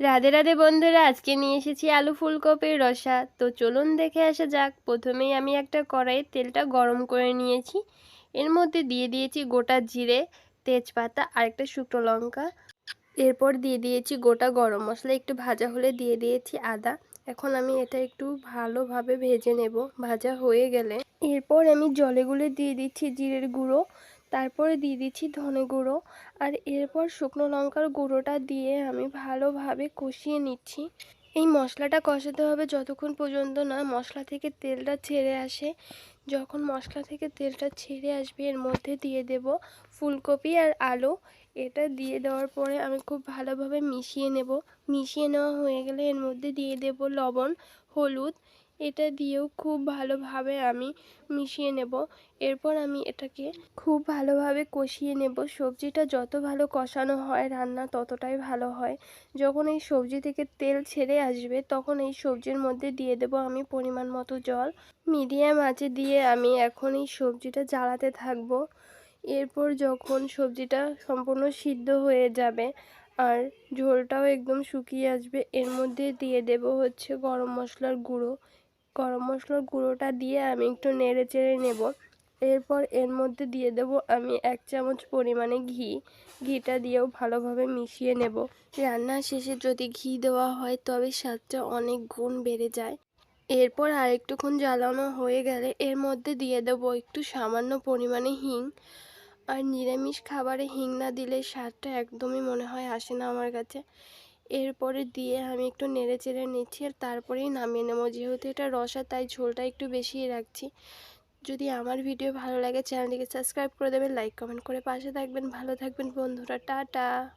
রাধে রাধে বন্ধুরা, আজকে নিয়ে এসেছি আলু ফুলকপির রসা। তো চলুন দেখে আসা যাক। প্রথমেই আমি একটা কড়াইয়ে তেলটা গরম করে নিয়েছি। এর মধ্যে দিয়ে দিয়েছি গোটা জিরে, তেজপাতা আর একটা শুকনো লঙ্কা। এরপর দিয়ে দিয়েছি গোটা গরম মশলা, একটু ভাজা হলে দিয়ে দিয়েছি আদা। এখন আমি এটা একটু ভালোভাবে ভেজে নেব, ভাজা হয়ে গেলে। এরপর আমি জলে গুলে দিয়ে দিচ্ছি জিরের গুঁড়ো। তারপরে দিয়ে দিচ্ছি ধনে গুঁড়ো। আর এরপর শুকনো লঙ্কার গুঁড়োটা দিয়ে আমি ভালোভাবে কষিয়ে নিচ্ছি। এই মশলাটা কষাতে হবে যতক্ষণ পর্যন্ত না মশলা থেকে তেলটা ছেড়ে আসে। যখন মশলা থেকে তেলটা ছেড়ে আসবে, এর মধ্যে দিয়ে দেব ফুলকপি আর আলু। এটা দিয়ে দেওয়ার পরে আমি খুব ভালোভাবে মিশিয়ে নেব। মিশিয়ে নেওয়া হয়ে গেলে এর মধ্যে দিয়ে দেব লবণ, হলুদ। এটা দিয়েও খুব ভালোভাবে আমি মিশিয়ে নেব। এরপর আমি এটাকে খুব ভালোভাবে কষিয়ে নেব। সবজিটা যত ভালো কষানো হয় রান্না ততটাই ভালো হয়। যখন এই সবজি থেকে তেল ছেড়ে আসবে, তখন এই সবজির মধ্যে দিয়ে দেব আমি পরিমাণ মতো জল। মিডিয়াম আঁচে দিয়ে আমি এখন এই সবজিটা জ্বালাতে থাকব। এরপর যখন সবজিটা সম্পূর্ণ সিদ্ধ হয়ে যাবে আর ঝোলটাও একদম শুকিয়ে আসবে, এর মধ্যে দিয়ে দেব হচ্ছে গরম মশলার গুঁড়ো। গরম মশলার গুঁড়োটা দিয়ে আমি একটু নেড়ে চেড়ে নেব। এরপর এর মধ্যে দিয়ে দেব আমি এক চামচ পরিমাণে ঘি। ঘিটা দিয়েও ভালোভাবে মিশিয়ে নেব। রান্নার শেষে যদি ঘি দেওয়া হয় তবে স্বাদটা অনেক গুণ বেড়ে যায়। এরপর আরেকটুক্ষণ জ্বালানো হয়ে গেলে এর মধ্যে দিয়ে দেবো একটু সামান্য পরিমাণে হিং। আর নিরামিষ খাবারে হিং না দিলে স্বাদটা একদমই মনে হয় আসে না আমার কাছে। এরপরে দিয়ে আমি একটু নেড়ে চেড়ে নিচ্ছি আর তারপরেই নামিয়ে নেব। যেহেতু এটা রসা, তাই ঝোলটা একটু বেশিই রাখছি। যদি আমার ভিডিও ভালো লাগে, চ্যানেলটিকে সাবস্ক্রাইব করে দেবেন, লাইক কমেন্ট করে পাশে থাকবেন। ভালো থাকবেন বন্ধুরা, টাটা।